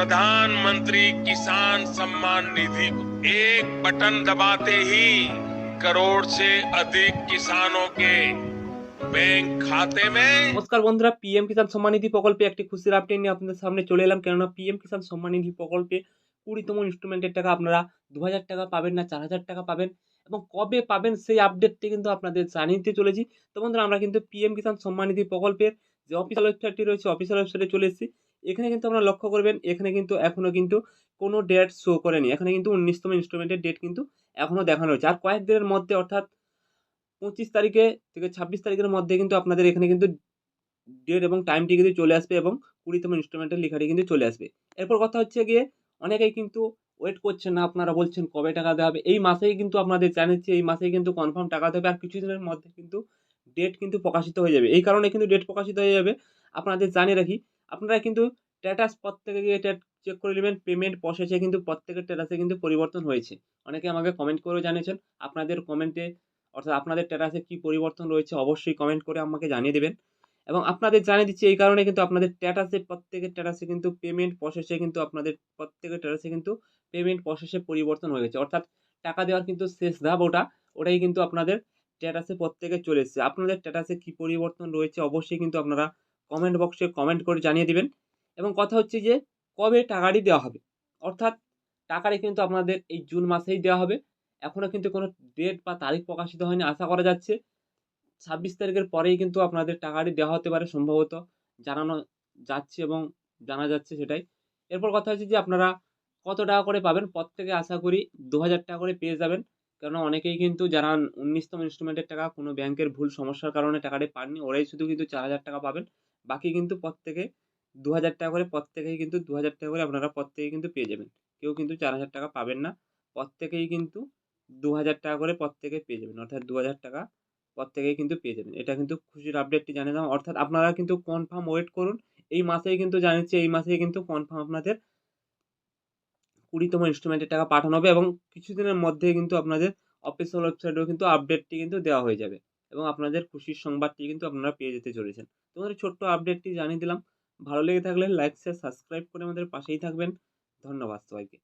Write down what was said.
प्रधानमंत्री किसान सम्मान निधि को एक बटन दबाते ही करोड़ से अधिक किसानों के बैंक खाते में নমস্কার বন্ধুরা পিএম কিষাণ সম্মান নিধি প্রকল্পে একটি খুশির আপডেট নিয়ে আপনাদের সামনে চলে এলাম কেননা পিএম কিষাণ সম্মান নিধি প্রকল্পে কুড়িতম ইনস্টলমেন্টের টাকা আপনারা দু হাজার টাকা পাবেন না চার হাজার টাকা পাবেন এবং কবে পাবেন সেই আপডেটটি কিন্তু আপনাদের জানিয়ে দিতে চলেছি তো বন্ধুরা আমরা কিন্তু পিএম কিষাণ সম্মান নিধি প্রকল্পের যে অফিসিয়াল ওয়েবসাইটটি রয়েছে অফিসিয়াল ওয়েবসাইটে চলে এসেছি এখানে কিন্তু আপনারা লক্ষ্য করবেন, এখানে কিন্তু এখনও কিন্তু কোনো ডেট শো করেনি। এখানে কিন্তু উনিশতম ইনস্টলমেন্টের ডেট কিন্তু এখনও দেখানো হয়েছে আর কয়েক দিনের মধ্যে, অর্থাৎ পঁচিশ তারিখে থেকে ছাব্বিশ তারিখের মধ্যে কিন্তু আপনাদের এখানে কিন্তু ডেট এবং টাইমটি কিন্তু চলে আসবে এবং কুড়িতম ইনস্টলমেন্টের লেখাটি কিন্তু চলে আসবে। এরপর কথা হচ্ছে গিয়ে, অনেকেই কিন্তু ওয়েট করছেন না, আপনারা বলছেন কবে টাকা দেওয়া হবে? এই মাসেই কিন্তু আপনাদের জানাচ্ছি এই মাসেই কিন্তু কনফার্ম টাকা দেবে আর কিছুদিনের মধ্যে কিন্তু ডেট কিন্তু প্রকাশিত হয়ে যাবে। এই কারণে কিন্তু ডেট প্রকাশিত হয়ে যাবে। আপনাদের জানিয়ে রাখি, আপনারা কিন্তু স্ট্যাটাস প্রত্যেকে গিয়ে এটা চেক করে নেবেন পেমেন্ট প্রসেসে কিন্তু প্রত্যেকের স্ট্যাটাসে কিন্তু পরিবর্তন হয়েছে। অনেকে আমাকে কমেন্ট করেও জানিয়েছেন, আপনাদের কমেন্টে অর্থাৎ আপনাদের স্ট্যাটাসে কী পরিবর্তন রয়েছে অবশ্যই কমেন্ট করে আমাকে জানিয়ে দেবেন। এবং আপনাদের জানিয়ে দিচ্ছি, এই কারণে কিন্তু আপনাদের স্ট্যাটাসে প্রত্যেকের স্ট্যাটাসে কিন্তু পেমেন্ট প্রসেসে কিন্তু আপনাদের, প্রত্যেকের স্ট্যাটাসে কিন্তু পেমেন্ট প্রসেসে পরিবর্তন হয়ে গেছে অর্থাৎ টাকা দেওয়ার কিন্তু শেষ ধাপ ওটা, ওটাই কিন্তু আপনাদের স্ট্যাটাসে প্রত্যেকে চলে এসেছে। আপনাদের স্ট্যাটাসে কী পরিবর্তন রয়েছে অবশ্যই কিন্তু আপনারা কমেন্ট বক্সে কমেন্ট করে জানিয়ে দিবেন। এবং কথা হচ্ছে যে কবে টাকাটি দেওয়া হবে? অর্থাৎ টাকাটি কিন্তু আপনাদের এই জুন মাসেই দেওয়া হবে। এখনও কিন্তু কোনো ডেট বা তারিখ প্রকাশিত হয়নি, আশা করা যাচ্ছে। ছাব্বিশ তারিখের পরেই কিন্তু আপনাদের টাকাটি দেওয়া হতে পারে সম্ভবত, জানানো যাচ্ছে এবং জানা যাচ্ছে সেটাই। এরপর কথা হচ্ছে যে আপনারা কত টাকা করে পাবেন প্রত্যেকে আশা করি দু হাজার টাকা করে পেয়ে যাবেন। কেননা অনেকেই কিন্তু যারা উনিশতম ইনস্টলমেন্টের টাকা, কোনো ব্যাংকের ভুল সমস্যার কারণে টাকাটি পাননি, ওরাই শুধু কিন্তু চার হাজার টাকা পাবেন। বাকি কিন্তু প্রত্যেকে দু হাজার টাকা করে প্রত্যেকেই কিন্তু দু হাজার টাকা করে আপনারা প্রত্যেকেই কিন্তু পেয়ে যাবেন। কেউ কিন্তু চার হাজার টাকা পাবেন না। প্রত্যেকেই কিন্তু দু হাজার টাকা করে প্রত্যেকে পেয়ে যাবেন। অর্থাৎ দু হাজার টাকা প্রত্যেকেই কিন্তু পেয়ে যাবেন। এটা কিন্তু খুশির আপডেটটি জানিয়ে দাম অর্থাৎ আপনারা কিন্তু কনফার্ম ওয়েট করুন। এই মাসেই কিন্তু জানাচ্ছি এই মাসেই কিন্তু কনফার্ম আপনাদের কুড়িতম ইনস্টলমেন্টের টাকা পাঠানো হবে এবং কিছুদিনের মধ্যে কিন্তু আপনাদের অফিসিয়াল ওয়েবসাইটেও কিন্তু আপডেটটি কিন্তু দেওয়া হয়ে যাবে এবং আপনাদের খুশির সংবাদটি কিন্তু আপনারা পেয়ে যেতে চলেছেন। তোমাদের ছোট্ট আপডেটটি জানিয়ে দিলাম। ভালো লেগে থাকলে লাইক শেয়ার সাবস্ক্রাইব করে আমাদের পাশেই থাকবেন। ধন্যবাদ সবাইকে।